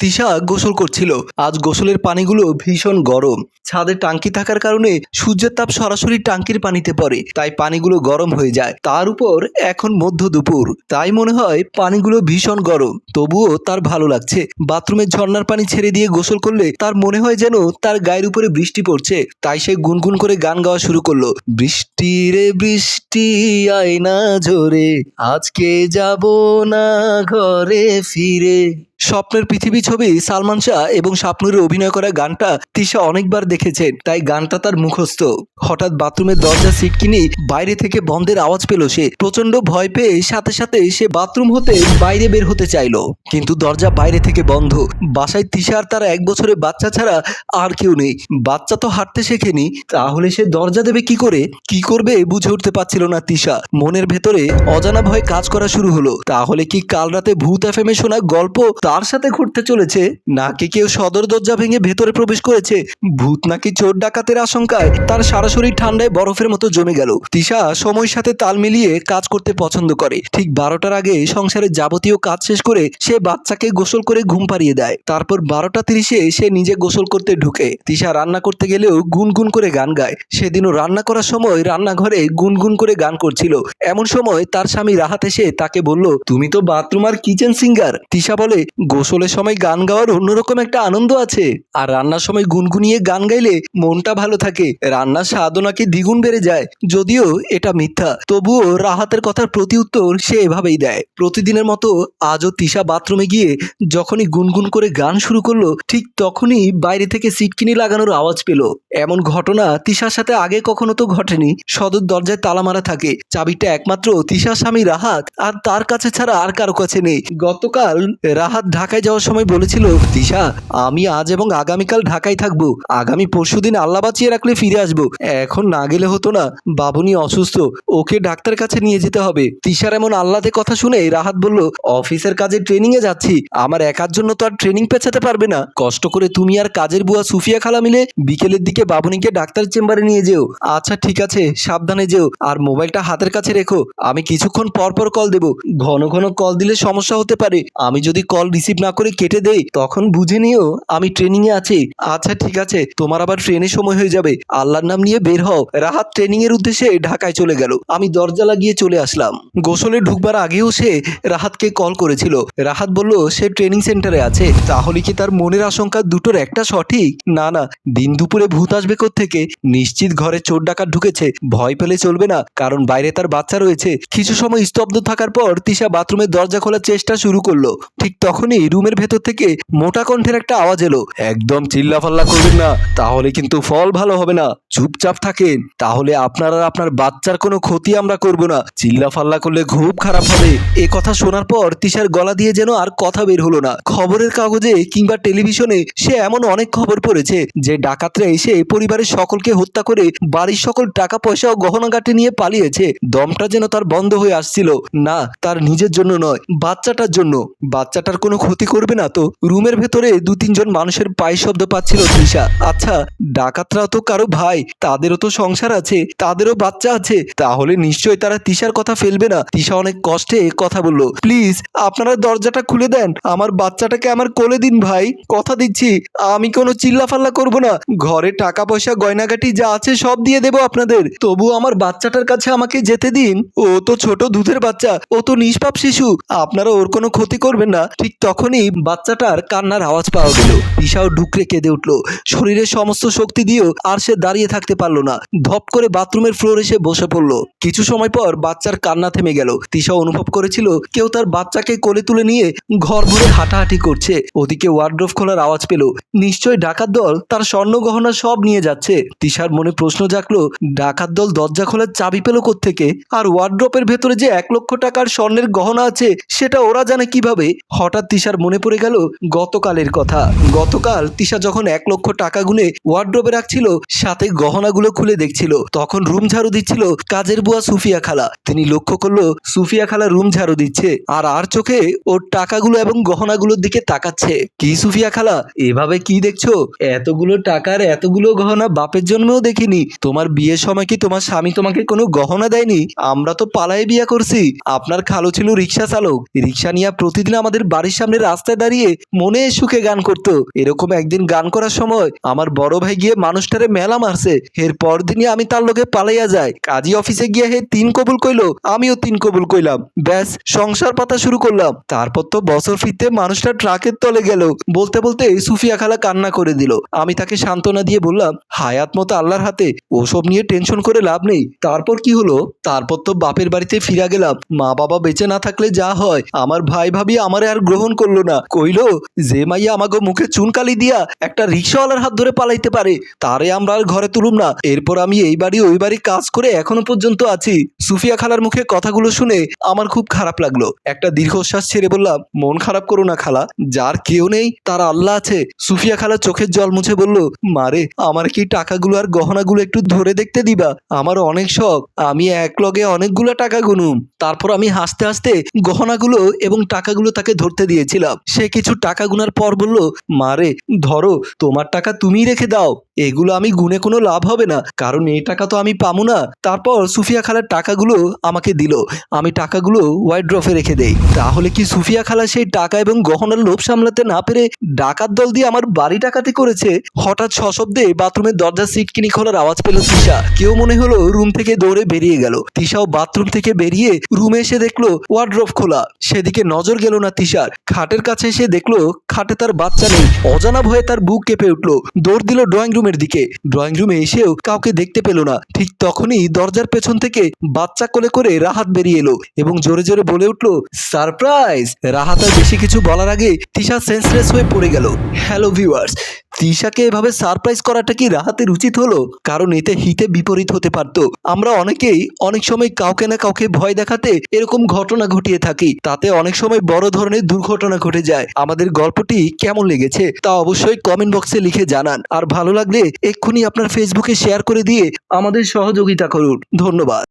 তিশা গোসল করছিল। আজ গোসলের পানিগুলো ভীষণ গরম। ছাদে টাঙ্কি থাকার কারণে সূর্যের তাপ সরাসরি টাঙ্কির পানিতে পড়ে, তাই পানিগুলো গরম হয়ে যায়। তার উপর এখন মধ্য দুপুর, তাই মনে হয় পানিগুলো ভীষণ গরম। তবুও তার ভালো লাগছে। বাথরুমের ঝর্ণার পানি ছেড়ে দিয়ে গোসল করলে তার মনে হয় যেন তার গায়ের উপরে বৃষ্টি পড়ছে, তাই সে গুনগুন করে গান গাওয়া শুরু করল। বৃষ্টি রে বৃষ্টি আয় না জোরে আজকে যাব না ঘরে ফিরে। স্বপ্নের পৃথিবী ছবি সালমান শাহ এবং স্বপ্নুরের অভিনয় করা গানটা তিশা অনেকবার দেখেছেন, তাই গানটা তার মুখস্থ। হঠাৎ বাথরুমের দরজা সিটকিনি বাইরে থেকে বন্ধের আওয়াজ পেল সে। প্রচণ্ড ভয় পেয়ে সাথে সাথে সে বাথরুম হতে বাইরে বের হতে চাইলো, কিন্তু দরজা বাইরে থেকে বন্ধ। বাসায় তিশার তার এক বছরের বাচ্চা ছাড়া আর কেউ নেই। বাচ্চা তো হাঁটতে শেখেনি, তাহলে সে দরজা দেবে কি করে? কি করবে বুঝে উঠতে পারছিল না তিশা। মনের ভেতরে অজানা ভয় কাজ করা শুরু হলো। তাহলে কি কাল রাতে ভূত এফএমে শোনা গল্প? তার সাথে ঘটতে চলেছে? নাকি কেউ সদর দরজা ভেঙে ভেতরে প্রবেশ করেছে? ভূত নাকি চোর ডাকাতের আশঙ্কায় তার সারা শরীর ঠান্ডায় বরফের মতো জমে গেল। তিশা সময়ের সাথে তাল মিলিয়ে কাজ করতে পছন্দ করে। ঠিক বারোটার আগে সংসারের যাবতীয় কাজ শেষ করে সে বাচ্চাকে গোসল করে ঘুম পাড়িয়ে দেয়। তারপর বারোটা তিরিশে সে নিজে গোসল করতে ঢুকে। তিশা রান্না করতে গেলেও গুনগুন করে গান গায়। সেদিনও রান্না করার সময় রান্নাঘরে গুনগুন করে গান করছিল। এমন সময় তার স্বামী রাহাত এসে তাকে বলল, তুমি তো বাথরুম আর কিচেন সিঙ্গার। তিশা বলে গোসলের সময় গান গাওয়ার অন্যরকম একটা আনন্দ আছে। আর রান্নার সময় গুনগুনিয়ে গান গাইলে মনটা ভালো থাকে। রান্নার স্বাদও নাকি দ্বিগুণ বেড়ে যায়। যদিও এটা মিথ্যা। তবুও রাহাতের কথার প্রতি উত্তর সে এভাবেই দেয়। প্রতিদিনের মতো আজও তিশা বাথরুমে গিয়ে যখনই গুনগুন করে গান শুরু করল, ঠিক তখনই বাইরে থেকে সিটকিনি লাগানোর আওয়াজ পেল। এমন ঘটনা তিশার সাথে আগে কখনো তো ঘটেনি। সদর দরজায় তালা মারা থাকে। চাবিটা একমাত্র তিশার স্বামী রাহাত। আর তার কাছে ছাড়া আর কারও কাছে নেই। গতকাল রাহাত ঢাকায় যাওয়ার সময় বলেছিল তিশা আমি আজ এবং আগামীকাল ঢাকায় থাকব। আগামী পরশুদিন আল্লাহ বাঁচিয়ে রাখলে ফিরে আসব। এখন না গেলে হতো না। বাবুনি অসুস্থ। ওকে ডাক্তার কাছে নিয়ে যেতে হবে। তিশার এমন আল্লাতে কথা শুনে রাহাত বলল, অফিসের কাজে ট্রেনিং এ যাচ্ছি। আমার একার জন্য তো আর ট্রেনিং পেছাতে পারবে না। কষ্ট করে তুমি আর কাজের বুয়া সুফিয়া খালা মিলে বিকেলের দিকে বাবুনিকে ডাক্তার চেম্বারে নিয়ে যেও। আচ্ছা ঠিক আছে, সাবধানে যেও। আর মোবাইলটা হাতের কাছে রেখো। আমি কিছুক্ষণ পর পর কল দেব। ঘন ঘন কল দিলে সমস্যা হতে পারে। আমি যদি কল রিসিভ না করে কেটে দেই, তখন বুঝে নিও আমি ট্রেনিং এ আছি। আচ্ছা ঠিক আছে, তোমার আবার ট্রেনের সময় হয়ে যাবে। আল্লাহর নাম নিয়ে বের হও। রাহাত ট্রেনিং এর উদ্দেশ্যে ঢাকায় চলে গেল। আমি দরজা লাগিয়ে চলে আসলাম। গোসলে ঢুকবার আগেও সে রাহাতকে কল করেছিল। রাহাত বলল, সে ট্রেনিং সেন্টারে আছে। তাহলে কি তার মনের আশঙ্কা দুটোর একটা সঠিক? না না, দিন দুপুরে ভূত আসবে থেকে নিশ্চিত ঘরে চোর ডাকাত ঢুকেছে। ভয় পেলে চলবে না, কারণ বাইরে তার বাচ্চা রয়েছে। কিছু সময় স্তব্ধ থাকার পর তিশা বাথরুমের দরজা খোলার চেষ্টা শুরু করল। ঠিক তখনই রুমের ভেতর থেকে মোটা কণ্ঠের একটা আওয়াজ এলো। একদম চিল্লাফাল্লা করবেন না, তাহলে কিন্তু ফল ভালো হবে না। চুপচাপ থাকেন, তাহলে আপনার আর আপনার বাচ্চার কোনো ক্ষতি আমরা করব না। চিল্লাফাল্লা করলে খুব খারাপ হবে। এ কথা শোনার পর তিশার গলা দিয়ে যেন আর কথা বের হলো না। খবরের কাগজে কিংবা টেলিভিশনে সে এমন অনেক খবর পড়েছে যে ডাকাতরা এসে পরিবারের সকলকে হত্যা করে বাড়ির সকল টাকা পয়সা ও গহনাগাটি নিয়ে পালিয়েছে। দমটা যেন তার বন্ধ হয়ে আসছিল। না, তার নিজের জন্য নয়, বাচ্চাটার জন্য। বাচ্চাটার কোনো ক্ষতি করবে না তো? রুমের ভেতরে দু তিনজন মানুষের পায়ে শব্দ পাচ্ছিল তৃষা। আচ্ছা ডাকাতরা তো কারও ভাই, তাদেরও তো সংসার আছে, তাদেরও বাচ্চা আছে। তাহলে নিশ্চয়ই তারা তিশার কথা ফেলবে না। তিশা অনেক কষ্টে কথা বলল, প্লিজ, আপনারা দরজাটা খুলে দেন। আমার বাচ্চাটাকে আমার কোলে দিন ভাই। কথা দিচ্ছি, আমি কোনো চিল্লাফাল্লা করব না। ঘরে টাকা পয়সা গয়নাগাটি যা আছে সব দিয়ে দেবো আপনাদের। তবু আমার বাচ্চাটার কাছে আমাকে যেতে দিন। ও তো ছোট দুধের বাচ্চা, ও তো নিষ্পাপ শিশু। আপনারা ওর কোনো ক্ষতি করবেন না। ঠিক তখনই বাচ্চাটার কান্নার আওয়াজ পাওয়া গেল। দিশাও ডুকরে কেঁদে উঠল। শরীরের সমস্ত শক্তি দিয়েও আর সে দাঁড়িয়ে থাকতে পারল না। ধপ করে বাথরুমের ফ্লোর এসে বসে পড়ল। কিছু সময় পর বাচ্চার কান্না থেমে গেল। তিশা অনুভব করেছিল কেউ তার বাচ্চাকে কোলে তুলে নিয়ে ঘর ভরে হাঁটাহাঁটি করছে। ওদিকে ওয়ার্ড্রোফ খোলার আওয়াজ পেল, নিশ্চয় ডাকাত দল তার স্বর্ণ গহনা সব নিয়ে যাচ্ছে। তিশার মনে প্রশ্ন জাগলো, ডাকাত দল দরজা খোলার চাবি পেল থেকে আর ওয়ার্ড্রপের ভেতরে যে এক লক্ষ টাকার স্বর্ণের গহনা আছে, সেটা ওরা জানে কীভাবে? হঠাৎ তিশার মনে পড়ে গেল গতকালের কথা। গতকাল তিশা যখন এক লক্ষ টাকা গুনে ওয়ার্ড্রোবে রাখছিল, সাথে গহনাগুলো খুলে দেখছিল। তখন রুম ঝাড়ু দিচ্ছিল কাজের বুয়া সুফিয়া খালা। তিনি লক্ষ্য করল সুফিয়া খালা রুম ঝাড়ু দিচ্ছে আর আর চোখে ওর টাকাগুলো এবং গহনাগুলোর দিকে তাকাচ্ছে। কি সুফিয়া খালা? এভাবে কি দেখছ? এতগুলো টাকার এতগুলো গহনা বাপের জন্মেও দেখিনি। তোমার বিয়ের সময় কি তোমার স্বামী তোমাকে কোনো গহনা দেয়নি? আমরা তো পালায় বিয়ে করছি। আপনার খালো ছিল রিক্সা চালক। রিক্সা নিয়ে প্রতিদিন আমাদের বাড়ির সামনে রাস্তায় দাঁড়িয়ে মনে সুখে গান করতো। এরকম একদিন গান করার সময় আমার বড় ভাই গিয়ে মানুষটারে মেলা মারছে। এর পরদিনই আমি তার লোকে পালাইয়া যাই। কাজী অফিসে গিয়ে হে তিন কবুল কইলো, আমিও তিন কবুল কইলাম। ব্যাস, সংসার পাতা শুরু করলাম। তারপর তো বছর ফিরতে মানুষটা ট্রাকের তলে গেল। বলতে বলতে সুফিয়া খালা কান্না করে দিল। আমি তাকে সান্ত্বনা দিয়ে বললাম, হায়াত মতো আল্লাহর হাতে ওসব নিয়ে টেনশন করে লাভ নেই। তারপর কি হলো? তারপর তো বাপের বাড়িতে ফিরা গেলাম। মা বাবা বেঁচে না থাকলে যা হয়। আমার ভাই ভাবি আমার আর গ্রহণ করল না। কইলো, যে মাইয়া আমাকে মুখে চুনকালি দিয়া একটা রিক্সাওয়ালার হাত ধরে পালাইতে পারে, তারে আমরা আর ঘরে তুলুম না। এরপর আমি এই বাড়ি ওই বাড়ি কাজ করে এখনও পর্যন্ত আছি। সুফিয়া খালার মুখে কথাগুলো শুনে আমার খুব খারাপ লাগল। একটা দীর্ঘশ্বাস ছেড়ে বললাম, মন খারাপ করো না খালা, যার কেউ নেই তার আল্লাহ আছে। সুফিয়া খালা চোখের জল মুছে বলল, মারে, আমার কি টাকাগুলো আর গহনাগুলো একটু ধরে দেখতে দিবা? আমার অনেক শখ, আমি এক লগে অনেকগুলো টাকা গুনুম। তারপর আমি হাসতে হাসতে গহনাগুলো এবং টাকাগুলো তাকে ধরতে দিয়েছিলাম। সে কিছু টাকা গুনার পর বলল মারে ধরো, তোমার টাকা তুমিই রেখে দাও। এগুলো আমি গুনে কোনো লাভ হবে না, কারণ এই টাকা তো আমি পামু না। তারপর সুফিয়া খালার টাকাগুলো আমাকে দিল। আমি টাকাগুলো ওয়াইড্রফে রেখে দেই। তাহলে কি সুফিয়া খালা সেই টাকা এবং গহনার লোভ সামলাতে না পেরে ডাকাত দল দিয়ে আমার বাড়ি ডাকাতি করেছে? হঠাৎ সশব্দে বাথরুমের দরজা সিটকিনি খোলার আওয়াজ পেল তিশা। কেউ মনে হলো রুম থেকে দৌড়ে বেরিয়ে গেল। তিশাও বাথরুম থেকে বেরিয়ে রুমে এসে দেখল ওয়ার্ড্রফ খোলা। সেদিকে নজর গেল না তিশার। খাটের কাছে এসে দেখল খাটে তার বাচ্চা নেই। অজানা ভয়ে তার বুক কেঁপে উঠল। দৌড় দিল ড্রয়িং রুমের দিকে। ড্রয়িং রুমে এসেও কাউকে দেখতে পেল না। ঠিক তখনই দরজার পেছন থেকে বাচ্চা কোলে করে রাহাত বেরিয়ে এলো এবং জোরে জোরে বলে উঠল সারপ্রাইজ রাহাত আর বেশি কিছু বলার আগে তিশা সেন্সলেস হয়ে পড়ে গেল। হ্যালো ভিউয়ার্স তিশাকে এভাবে সারপ্রাইজ করাটা কি রাহাতের উচিত হলো? কারণ এতে হিতে বিপরীত হতে পারতো। আমরা অনেকেই অনেক সময় কাউকে না কাউকে ভয় দেখাতে এরকম ঘটনা ঘটিয়ে থাকি। তাতে অনেক সময় বড় ধরনের দুর্ঘটনা ঘটে যায়। আমাদের গল্পটি কেমন লেগেছে তা অবশ্যই কমেন্ট বক্সে লিখে জানান। আর ভালো লাগলে এক্ষুনি আপনার ফেসবুকে শেয়ার করে দিয়ে আমাদের সহযোগিতা করুন। ধন্যবাদ।